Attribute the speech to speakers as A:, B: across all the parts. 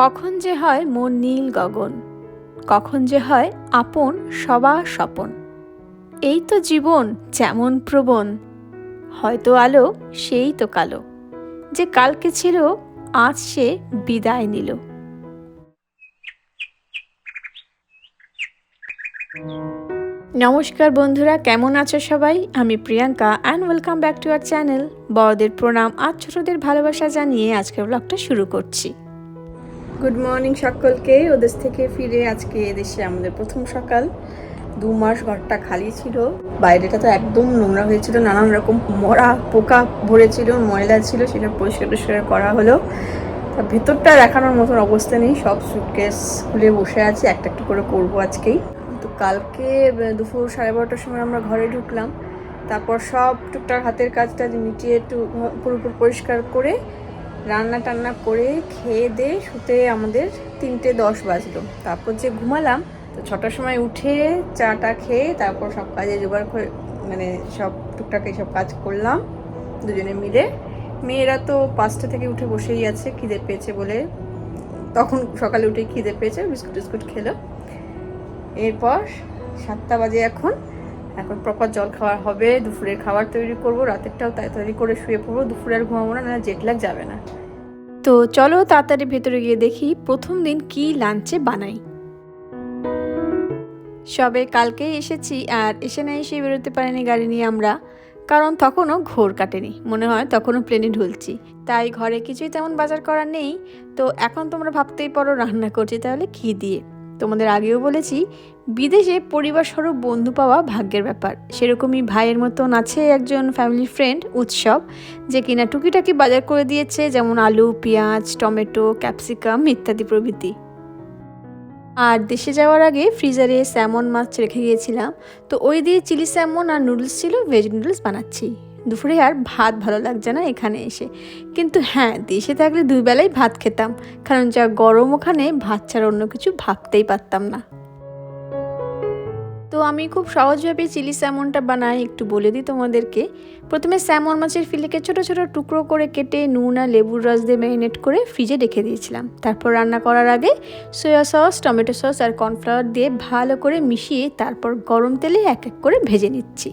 A: কখন যে হয় মন নীল গগন, কখন যে হয় আপন সবা স্বপন। এই তো জীবন যেমন প্রবণ, হয়তো আলো সেই তো কালো, যে কালকে ছিল আজ সে বিদায় নিল। নমস্কার বন্ধুরা, কেমন আছো সবাই? আমি Priyanka and welcome back to our channel বড়দের প্রণাম আর ছোটদের ভালোবাসা জানিয়ে আজকের ব্লগটা শুরু করছি। গুড মর্নিং সকলকে। ওদেশ থেকে ফিরে আজকে এদেশে আমাদের প্রথম সকাল। দু মাস ঘরটা খালি ছিল। বাইরেটা তো একদম নোংরা হয়েছিল নানান রকম মরা পোকা ভরেছিল ময়লা ছিল, সেটা পরিষ্কার পরিষ্কার করা হলো। তা ভেতরটা দেখানোর মতন অবস্থা নেই, সব সুটকেস খুলে বসে আছে, একটা একটা করে করব আজকেই। তো কালকে দুপুর সাড়ে বারোটার সময় আমরা ঘরে ঢুকলাম। তারপর সব টুকটাক হাতের কাজটা মিটিয়ে একটু পুরোপুরি পরিষ্কার করে রান্না টান্না করে খেয়ে দিয়ে শুতে আমাদের তিনটে দশ বাজলো। তারপর যে ঘুমালাম, তো ছটার সময় উঠে চাটা খেয়ে তারপর সব কাজে জোগাড় করে মানে সব টুকটাক সব কাজ করলাম, দুজনে মিলে। মেয়েরা তো পাঁচটা থেকে উঠে বসেই আছে, খিদে পেয়েছে বলে। তখন সকালে উঠে খিদে পেয়েছে বিস্কুট টিস্কুট খেলো। এরপর সাতটা বাজে এখন। এখন প্রপার জল খাওয়ার হবে, দুপুরের খাবার তৈরি করব, রাতেরটাও তাই তৈরি করে শুয়ে পড়ব, দুপুরে আর ঘুমাবো না না জেট লাগ যাবে না। তো চলো তাড়াতাড়ি ভেতরে গিয়ে দেখি প্রথম দিন কি লাঞ্চে বানাই। সবে কালকেই এসেছি আর এসে না এসে বেরোতে পারিনি গাড়ি নিয়ে আমরা, কারণ তখনও ঘোর কাটেনি, মনে হয় তখনও প্লেনে ঢুলছি। তাই ঘরে কিছুই তেমন বাজার করার নেই, তো এখন তোমরা ভাবতেই পারো রান্না করছি তাহলে কী দিয়ে। তোমাদের আগেও বলেছি, বিদেশে পরিবার বন্ধু পাওয়া ভাগ্যের ব্যাপার। সেরকমই ভাইয়ের মতন আছে একজন ফ্যামিলি ফ্রেন্ড উৎসব, যে কিনা টুকিটাকি বাজার করে দিয়েছে, যেমন আলু, পেঁয়াজ, টমেটো, ক্যাপসিকাম ইত্যাদি প্রভৃতি। আর দেশে যাওয়ার আগে ফ্রিজারে স্যামন মাছ রেখে গিয়েছিলাম, তো ওই দিয়ে চিলি স্যামন আর নুডলস ছিল ভেজ নুডলস বানাচ্ছি। দুপুরে আর ভাত ভালো লাগছে না এখানে এসে। কিন্তু হ্যাঁ দেশে থাকলে দুই বেলাই ভাত খেতাম, কারণ যা গরম ওখানে, ভাত ছাড়া অন্য কিছু ভাবতেই পারতাম না। তো আমি খুব সহজভাবে চিলি স্যামনটা বানাই, একটু বলে দিই তোমাদেরকে। প্রথমে স্যামন মাছের ফিলেকে ছোট ছোট টুকরো করে কেটে নুন আর লেবুর রস দিয়ে ম্যারিনেট করে ফ্রিজে রেখে দিয়েছিলাম। তারপর রান্না করার আগে সয়া সস, টমেটো সস আর কর্নফ্লাওয়ার দিয়ে ভালো করে মিশিয়ে তারপর গরম তেলে এক এক করে ভেজে নিচ্ছি।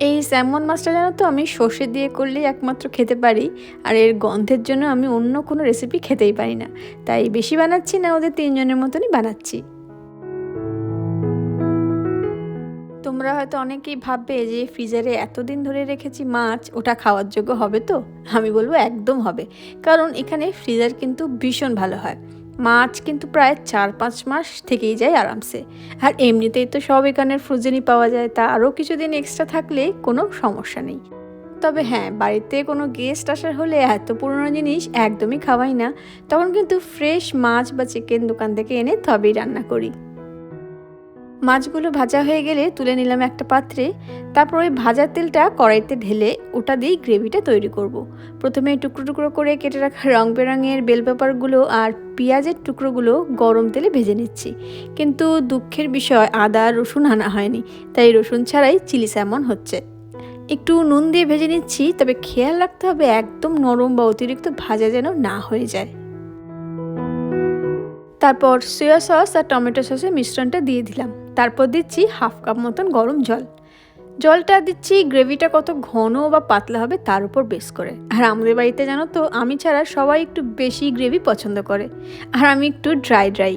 A: এই স্যামন মাছটা জানো তো আমি সর্ষে দিয়ে করলেই একমাত্র খেতে পারি। আর এর গন্ধের জন্য আমি অন্য কোনো রেসিপি খেতেই পারি না। তাই বেশি বানাচ্ছি না, ওদের তিনজনের মতনই বানাচ্ছি। তোমরা হয়তো অনেকেই ভাববে যে ফ্রিজারে এতদিন ধরে রেখেছি মাছ, ওটা খাওয়ার যোগ্য হবে তো? আমি বলব একদম হবে। কারণ এখানে ফ্রিজার কিন্তু ভীষণ ভালো হয়। মাছ কিন্তু প্রায় চার পাঁচ মাস থেকেই যায় আরামসে। আর এমনিতেই তো সব এখানের ফ্রোজেনই পাওয়া যায়, তা আরও কিছুদিন এক্সট্রা থাকলে কোনো সমস্যা নেই। তবে হ্যাঁ বাড়িতে কোনো গেস্ট আসার হলে এত পুরনো জিনিস একদমই খাওয়াই না। তখন কিন্তু ফ্রেশ মাছ বা চিকেন দোকান থেকে এনে তবেই রান্না করি। মাছগুলো ভাজা হয়ে গেলে তুলে নিলাম একটা পাত্রে। তারপর ওই ভাজার তেলটা কড়াইতে ঢেলে ওটা দিয়েই গ্রেভিটা তৈরি করব। প্রথমে টুকরো টুকরো করে কেটে রাখা রং বেরঙের বেল পেপারগুলো আর পেঁয়াজের টুকরোগুলো গরম তেলে ভেজে নিচ্ছি। কিন্তু দুঃখের বিষয়, আদা, রসুন আনা হয়নি, তাই রসুন ছাড়াই চিলি স্যামন হচ্ছে। একটু নুন দিয়ে ভেজে নিচ্ছি, তবে খেয়াল রাখতে হবে একদম নরম বা অতিরিক্ত ভাজা যেন না হয়ে যায়। তারপর সয়া সস আর টমেটো সসের মিশ্রণটা দিয়ে দিলাম। তারপর দিচ্ছি হাফ কাপ মতন গরম জল। জলটা দিচ্ছি গ্রেভিটা কত ঘন বা পাতলা হবে তার উপর বেস করে। আর আমাদের বাড়িতে জানো তো, আমি ছাড়া সবাই একটু বেশি গ্রেভি পছন্দ করে। আর আমি একটু ড্রাই ড্রাই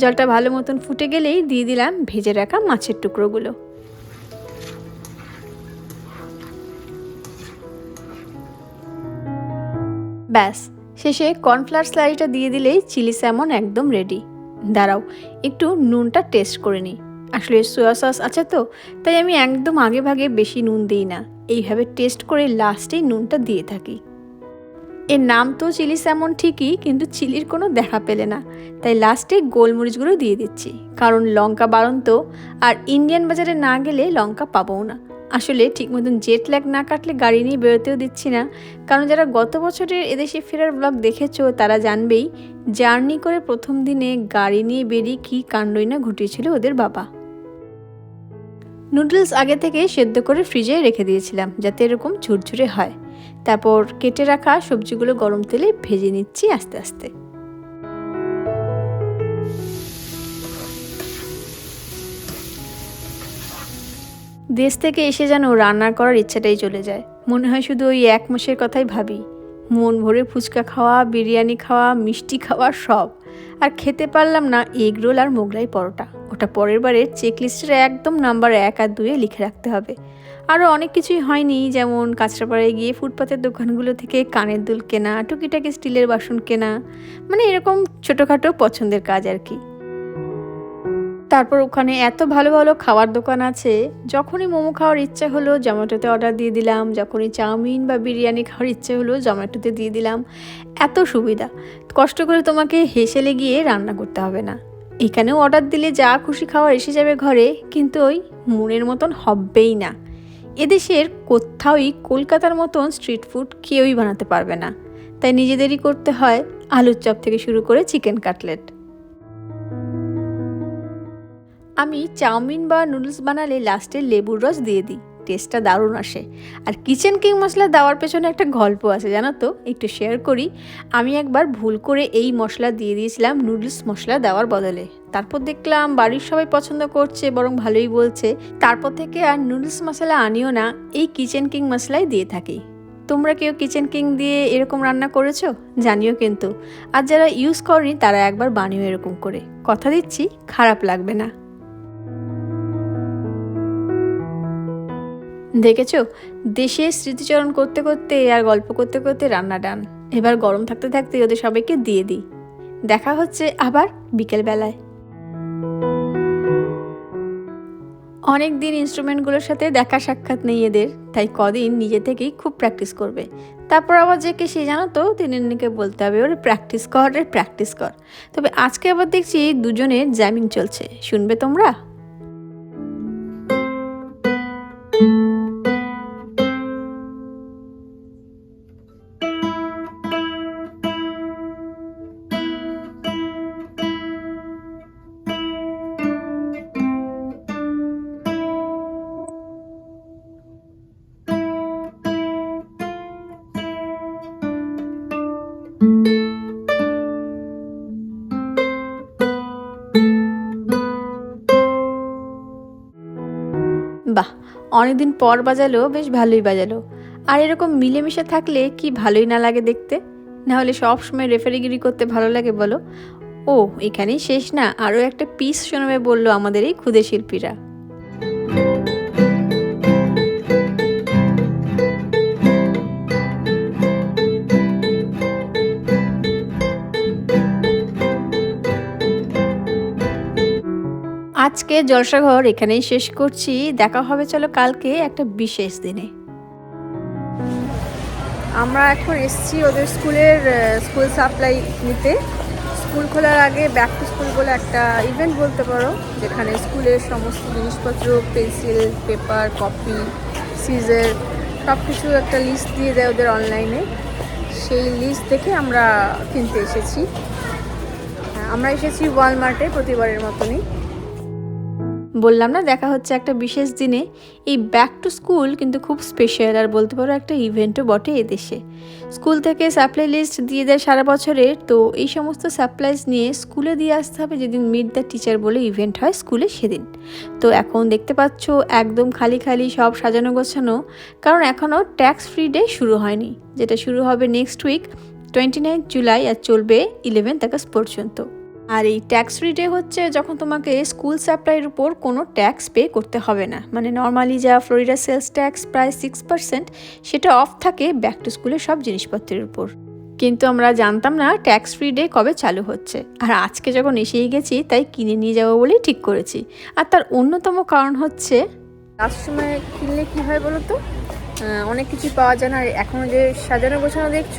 A: জলটা ভালো মতন ফুটে গেলেই দিয়ে দিলাম ভেজে রাখা মাছের টুকরোগুলো। ব্যাস, শেষে কর্নফ্লাওয়ার স্লাইসটা দিয়ে দিলেই চিলি স্যামন একদম রেডি দাঁড়াও, একটু নুনটা টেস্ট করে নিই। আসলে সোয়া সস আছে তো, তাই আমি একদম আগে ভাগে বেশি নুন দিই না। এইভাবে টেস্ট করে লাস্টেই নুনটা দিয়ে থাকি। এর নাম তো চিলি স্যামন ঠিকই, কিন্তু চিলির কোনো দেখা পেলে না। তাই লাস্টে গোলমরিচগুলো দিয়ে দিচ্ছি, কারণ লঙ্কা বারণ তো আর ইন্ডিয়ান বাজারে না গেলে লঙ্কা পাবও না। আসলে ঠিক মতন জেট ল্যাগ না কাটলে গাড়ি নিয়ে বেরোতেও দিচ্ছি না। কারণ যারা গত বছরের এদেশে ফেরার ব্লগ দেখেছ, তারা জানবেই জার্নি করে প্রথম দিনে গাড়ি নিয়ে বেরিয়ে কী কাণ্ডই না ঘটিয়েছিল ওদের বাবা। নুডলস আগে থেকে সেদ্ধ করে ফ্রিজে রেখে দিয়েছিলাম, যাতে এরকম ঝুরঝুরে হয়। তারপর কেটে রাখা সবজিগুলো গরম তেলে ভেজে নিচ্ছি আস্তে আস্তে। দেশ থেকে এসে যেন রান্না করার ইচ্ছাটাই চলে যায়। মনে হয় শুধু ওই এক মাসের কথাই ভাবি। মন ভরে ফুচকা খাওয়া, বিরিয়ানি খাওয়া, মিষ্টি খাওয়া সব। আর খেতে পারলাম না এগরোল আর মোগলাই পরোটা। ওটা পরের বারের চেকলিস্টের একদম নাম্বার এক আর দুয়ে লিখে রাখতে হবে। আরও অনেক কিছুই হয়নি, যেমন কাঁচরাপাড়ায় গিয়ে ফুটপাতের দোকানগুলো থেকে কানের দুল কেনা, টুকিটাকি স্টিলের বাসন কেনা মানে এরকম ছোটোখাটো পছন্দের কাজ আর কি। তারপর ওখানে এত ভালো ভালো খাওয়ার দোকান আছে, যখনই মোমো খাওয়ার ইচ্ছা হলো জোম্যাটোতে অর্ডার দিয়ে দিলাম, যখনই চাউমিন বা বিরিয়ানি খাওয়ার ইচ্ছে হলো জোম্যাটোতে দিয়ে দিলাম, এত সুবিধা। কষ্ট করে তোমাকে হেসেলে গিয়ে রান্না করতে হবে না। এখানেও অর্ডার দিলে যা খুশি খাওয়ার এসে যাবে ঘরে, কিন্তু ওই মনের মতন হবেই না। এদেশের কোথাওই কলকাতার মতন স্ট্রিট ফুড কেউই বানাতে পারবে না। তাই নিজেদেরই করতে হয় আলুর চপ থেকে শুরু করে চিকেন কাটলেট। আমি চাউমিন বা নুডলস বানালে লাস্টে লেবুর রস দিয়ে দিই। টেস্টটা দারুণ আসে। আর কিচেন কিং মশলা দেওয়ার পেছনে একটা গল্প আছে, জানো তো? একটু শেয়ার করি। আমি একবার ভুল করে এই মশলা দিয়ে দিয়েছিলাম নুডলস মশলা দেওয়ার বদলে। তারপর দেখলাম বাড়ির সবাই পছন্দ করছে, বরং ভালোই বলছে। তারপর থেকে আর নুডলস মশলা আনিও না, এই কিচেন কিং মশলাই দিয়ে থাকি। তোমরা কেউ কিচেন কিং দিয়ে এরকম রান্না করেছ? জানিও কিন্তু। আর যারা ইউজ করনি, তারা একবার বানিও এরকম করে। কথা দিচ্ছি, খারাপ লাগবে না। দেখেছ? দেশে স্মৃতিচরণ করতে করতে আর গল্প করতে করতে রান্না ডান। এবার গরম থাকতে থাকতে ওদের সবাইকে দিয়ে দিই। দেখা হচ্ছে আবার বিকেলবেলায়। অনেক দিন ইনস্ট্রুমেন্টগুলোর সাথে দেখা সাক্ষাৎ নেই এদের, তাই কদিন নিজে থেকেই খুব প্র্যাকটিস করবে। তারপর আবার যে কে সে জানো তো তিনিকে বলতে হবে, ওরে প্র্যাকটিস কর রে প্র্যাকটিস কর। তবে আজকে আবার দেখছি দুজনের জ্যামিং চলছে। শুনবে তোমরা? অনেকদিন পর বাজালো, বেশ ভালোই বাজালো। আর এরকম মিলেমিশে থাকলে কি ভালোই না লাগে দেখতে? না হলে সব সময় রেফারিগিরি করতে ভালো লাগে বলো? ও এখানেই শেষ না। আরও একটা পিস শোনাবে বলল আমাদের এই ক্ষুদে শিল্পীরা। আজকে জলসাঘর এখানেই শেষ করছি। দেখা হবে চলো কালকে একটা বিশেষ দিনে। আমরা এখন এসছি ওদের স্কুলের স্কুল সাপ্লাই নিতে। স্কুল খোলার আগে ব্যাক টু স্কুল বলে একটা ইভেন্ট বলতে পারো যেখানে স্কুলের সমস্ত জিনিসপত্র পেন্সিল পেপার কপি সিজার সব কিছু একটা লিস্ট দিয়ে দেয় ওদের অনলাইনে সেই লিস্ট দেখে আমরা কিনতে এসেছি। হ্যাঁ, আমরা এসেছি ওয়ালমার্টে প্রতিবারের মতনই। বললাম না, দেখা হচ্ছে একটা বিশেষ দিনে। এই ব্যাক টু স্কুল কিন্তু খুব স্পেশাল আর বলতে পারো একটা ইভেন্টও বটে এদেশে। স্কুল থেকে সাপ্লাই লিস্ট দিয়ে দেয় সারা বছরের, তো এই সমস্ত সাপ্লাইজ নিয়ে স্কুলে দিয়ে আসতে হবে যেদিন মিট দ্য টিচার বলে ইভেন্ট হয় স্কুলে সেদিন। তো এখন দেখতে পাচ্ছ একদম খালি খালি সব সাজানো গোছানো, কারণ এখনও ট্যাক্স ফ্রি ডে শুরু হয়নি, যেটা শুরু হবে next week twenty nine July আর চলবে ইলেভেন্থ আগস্ট পর্যন্ত। আর এই ট্যাক্স ফ্রি ডে হচ্ছে যখন তোমাকে স্কুল সাপ্লাইয়ের উপর কোনো ট্যাক্স পে করতে হবে না। মানে নর্মালি যা ফ্লোরিডা সেলস ট্যাক্স প্রায় সিক্স পার্সেন্ট সেটা অফ থাকে ব্যাক টু স্কুলের সব জিনিসপত্রের উপর। কিন্তু আমরা জানতাম না ট্যাক্স ফ্রি ডে কবে চালু হচ্ছে। আর আজকে যখন এসেই গেছি, তাই কিনে নিয়ে যাব বলেই ঠিক করেছি। আর তার অন্যতম কারণ হচ্ছে লাস্ট সময় কিনলে কী হয় বলো তো? অনেক কিছু পাওয়া যায় না। আর এখনও যে সাজানো গোছানো দেখছ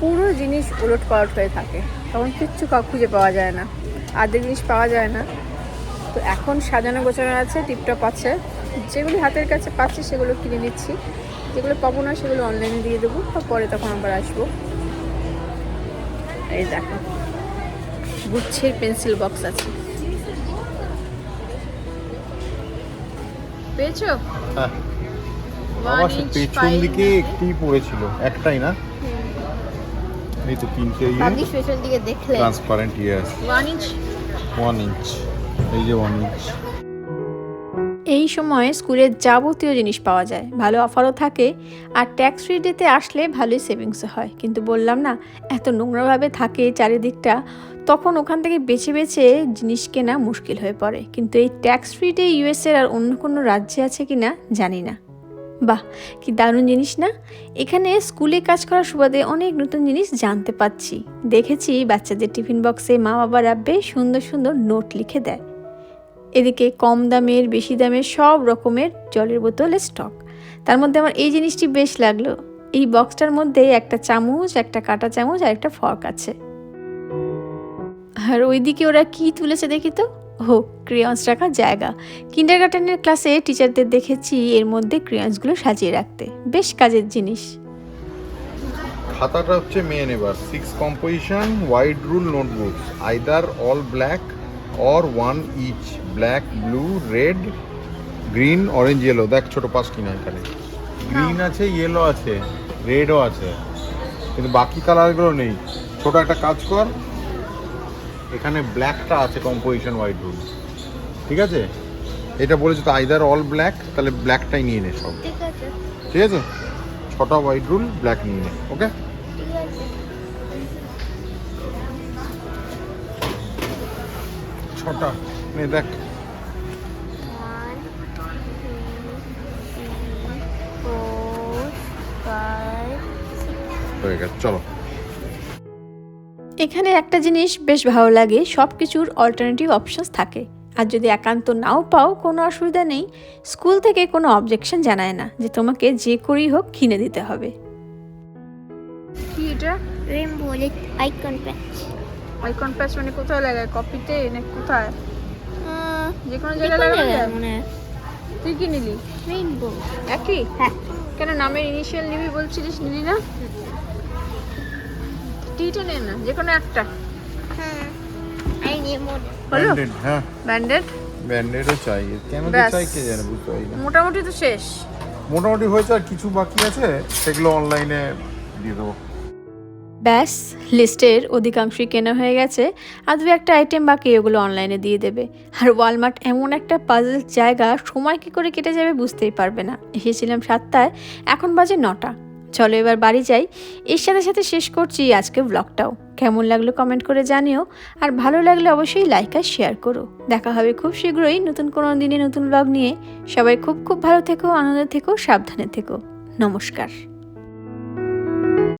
A: পুরো জিনিস উলট পালট হয়ে থাকে। তখন কিচ্ছু কা- খুঁজে পাওয়া যায় না। আর্ধেক জিনিস পাওয়া যায় না। তো এখন সাজানো গোছানো আছে টিপটপ আছে। যেগুলি হাতের কাছে পাচ্ছি সেগুলো কিনে নিচ্ছি। যেগুলো পাবো না সেগুলো অনলাইনে দিয়ে দেবো বা পরে তখন আবার আসব। এই দেখো। গুচ্ছের পেন্সিল বক্স আছে। পেয়েছ?
B: হ্যাঁ।
A: Inch
B: পেছন দিকে। একটি পড়েছিল একটাই না? এই তো তিনটে ইয়ে
C: ভাবি পেছন দিকে দেখলে
B: transparent yes
A: one inch
B: one inch এই যে ওয়ান ইঞ্চ
A: এই সময়ে স্কুলের যাবতীয় জিনিস পাওয়া যায়। ভালো অফারও থাকে আর ট্যাক্স ফ্রি ডেতে আসলে ভালোই সেভিংসও হয়। কিন্তু বললাম না এত নোংরাভাবে থাকে চারিদিকটা তখন ওখান থেকে বেছে বেছে জিনিস কেনা মুশকিল হয়ে পড়ে। কিন্তু এই ট্যাক্স ফ্রি ডে ইউএসের আর অন্য কোনো রাজ্যে আছে কি না জানি না। বাহ, কি দারুণ জিনিস না? এখানে স্কুলে কাজ করার সুবাদে অনেক নতুন জিনিস জানতে পাচ্ছি। দেখেছি বাচ্চাদের টিফিন বক্সে মা বাবারা বেশ সুন্দর সুন্দর নোট লিখে দেয়। এদিকে কম দামের, বেশি দামের সব রকমের জলের বোতলের স্টক। তার মধ্যে আমার এই জিনিসটি বেশ লাগল। এই বক্সটার মধ্যে একটা চামচ, একটা কাঁটা চামচ আর একটা ফর্ক আছে। আর ওইদিকে ওরা কি তুলেছে দেখি তো? হো ক্রেয়ন্স রাখার জায়গা। কিন্ডার গার্ডেনের ক্লাসে টিচারদের দেখেছি এর মধ্যে ক্রেয়ন্সগুলো সাজিয়ে রাখতে। বেশ কাজের জিনিস।
B: খাতাটা হচ্ছে মেন এবার। Six composition wide rule notebooks either all black or one each black blue red green orange yellow দেখ ছোট পাঁচটি না এখানে। গ্রিন আছে ইয়েলো আছে রেডও আছে। কিন্তু বাকি কালারগুলো নেই। ছোট একটা কাজ কর এখানে ব্ল্যাকটা আছে কম্পোজিশন হোয়াইট রুল ঠিক আছে? এটা বলেছে তো আইদার অল ব্ল্যাক তাহলে ব্ল্যাকটাই নিয়ে নে সব।
C: ঠিক আছে।
B: ঠিক আছে? ছটা হোয়াইট রুল ব্ল্যাক নিয়ে নে ওকে ছটা নে দেখ। হয়ে গেছে চলো।
A: এখানে একটা জিনিস বেশ ভালো লাগে সব কিছুর অল্টারনেটিভ অপশনস থাকে। আর যদি একান্ত নাও পাও কোনো অসুবিধা নেই। স্কুল থেকে কোনো অবজেকশন জানায় না যে তোমাকে যে করেই হোক কিনে দিতে হবে। কি এটা
C: rainbow icon patch
A: icon patch মানে কোথায় লাগায়? কপিতে না কোথায়? যে কোনো
C: মানে
A: তুই কি নিলি?
C: রেইনবো
A: একই?
C: হ্যাঁ।
A: কেন নামের ইনিশিয়াল নিবি বলছিলিস? নিলি না? টিটা নে না যে কোনো একটা।
C: হ্যাঁ। আই নিয়ে মোট
A: হলো
B: ব্যান্ডেড হ্যাঁ।
A: ব্যান্ডেড
B: ব্যান্ডেডও চাই। কেন
A: ব্যাস।
B: চাই কে জানে বুঝতে পারি না।
A: মোটামুটি তো শেষ।
B: মোটামুটি হয়েছে আর কিছু বাকি আছে সেগুলো অনলাইনে দিয়ে দেবো।
A: ব্যাস লিস্টের অধিকাংশই কেনা হয়ে গেছে। আর দু একটা আইটেম বাকি ওগুলো অনলাইনে দিয়ে দেবে। আর ওয়ালমার্ট এমন একটা পাজল জায়গা সময় কী করে কেটে যাবে বুঝতেই পারবে না। এসেছিলাম সাতটায় এখন বাজে নটা। চলো এবার বাড়ি যাই। এর সাথে সাথে শেষ করছি আজকে ব্লগটাও কেমন লাগল কমেন্ট করে জানিও। আর ভালো লাগলে অবশ্যই লাইক আর শেয়ার করো। দেখা হবে খুব শীঘ্রই নতুন কোনো দিনে নতুন ব্লগ নিয়ে। সবাই খুব খুব ভালো থেকো, আনন্দে থেকো, সাবধানে থেকো। নমস্কার।